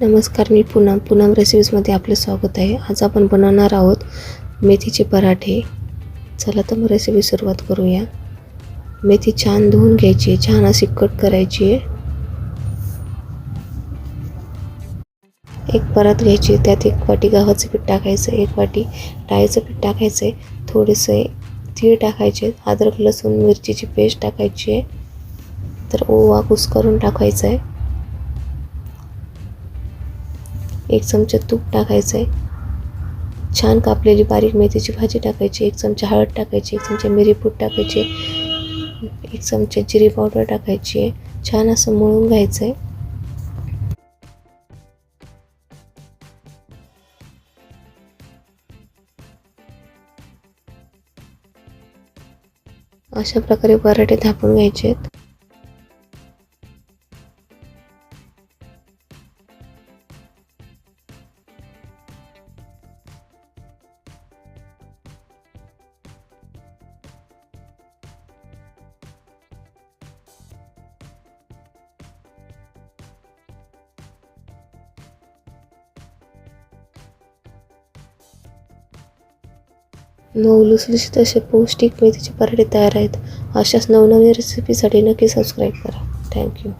नमस्कार मी पूनम पूनम रेसिपीजमध्ये आपलं स्वागत आहे. आज आपण बनवणार आहोत मेथीचे पराठे. चला तर मग रेसिपी सुरुवात करूया. मेथी छान धुवून घ्यायची आहे छान अशी कट करायची आहे. एक परात घ्यायची त्यात एक वाटी गव्हाचं पीठ टाकायचं एक वाटी डाळीचं पीठ टाकायचं आहे थोडेसे तीळ टाकायचे अद्रक लसूण मिरचीची पेस्ट टाकायची आहे. तर ओवा कुस्करून टाकायचा आहे. एक चमचा तूप टाकायचं आहे छान कापलेली बारीक मेथीची भाजी टाकायची एक चमचा हळद टाकायची एक चमचा मिरीपूड टाकायची एक चमचा जिरी पावडर टाकायची. आहे छान असं मळून घ्यायचं आहे अशा प्रकारे पराठे थापून घ्यायचे आहेत मऊ लुसलुशीत असे पौष्टिक मेथीचे पराठे तयार आहेत. अशाच नवनवीन रेसिपीसाठी नक्की सबस्क्राईब करा. थँक्यू